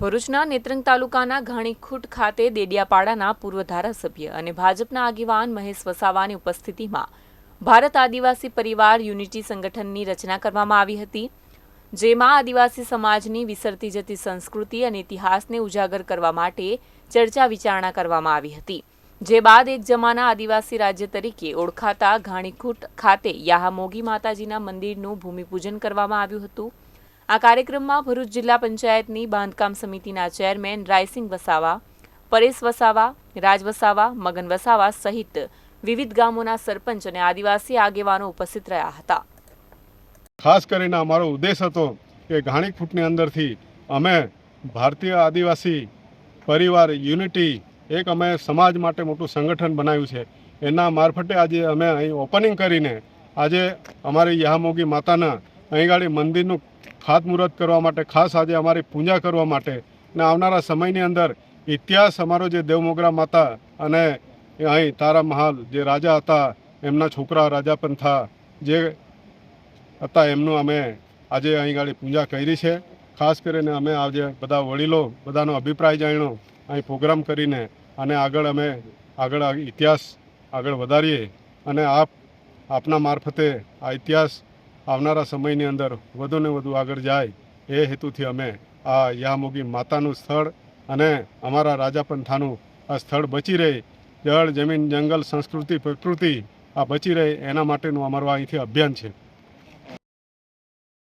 ભરૂચના નેત્રંગ તાલુકાના ઘાણીખૂટ ખાતે દેડિયાપાડાના પૂર્વ ધારાસભ્ય અને ભાજપના આગેવાન મહેશ વસાવાની ઉપસ્થિતિમાં ભારત આદિવાસી પરિવાર યુનિટી સંગઠનની રચના કરવામાં આવી હતી, જેમાં આદિવાસી સમાજની વિસરતી જતી સંસ્કૃતિ અને ઇતિહાસને ઉજાગર કરવા માટે ચર્ચા વિચારણા કરવામાં આવી હતી. જે બાદ એક જમાના આદિવાસી રાજ્ય તરીકે ઓળખાતા ઘાણીખૂટ ખાતે યાહામોગી માતાજીના મંદિરનું ભૂમિપૂજન કરવામાં આવ્યું હતું. આ કાર્યક્રમમાં ભરૂચ જિલ્લા પંચાયતની બાંધકામ સમિતિના ચેરમેન રાયસિંગ વસાવા, પરેશ વસાવા, રાજ વસાવા, મગન વસાવા સહિત વિવિધ ગામોના સરપંચ અને આદિવાસી આગેવાનો ઉપસ્થિત રહ્યા હતા. ખાસ કરીને અમારો ઉદ્દેશ હતો કે ઘાણીકૂટની અંદરથી અમે ભારતીય આદિવાસી પરિવાર યુનિટી એક અમે સમાજ માટે મોટું સંગઠન બનાવ્યું છે. એના મારફતે આજે અમે અહીં ઓપનિંગ કરીને આજે અમારી યહામોગી માતાના અહીં ગાડી મંદિરનું ખાતમુહૂર્ત કરવા માટે, ખાસ આજે અમારી પૂજા કરવા માટે ને આવનારા સમયની અંદર ઇતિહાસ અમારો જે દેવમોગરા માતા અને અહીં તારા મહાલ જે રાજા હતા, એમના છોકરા રાજા પંથા જે હતા એમનું અમે આજે અહીં ગાડી પૂજા કરી છે. ખાસ કરીને અમે આજે બધા વડીલો બધાનો અભિપ્રાય જાણ્યો. અહીં પ્રોગ્રામ કરીને અને આગળ અમે આગળ ઇતિહાસ આગળ વધારીએ અને આપ, આપના મારફતે આ ઇતિહાસ આવનારા સમયની અંદર વધુને વધુ આગળ જાય એ હેતુથી અમે આ યામોગી માતાનું સ્થળ અને અમારા રાજાપંથાનું આ સ્થળ બચી રહે. જળ, જમીન, જંગલ, સંસ્કૃતિ, પ્રકૃતિ આ બચી રહે એના માટેનું અમારું અહીંથી અભિયાન છે.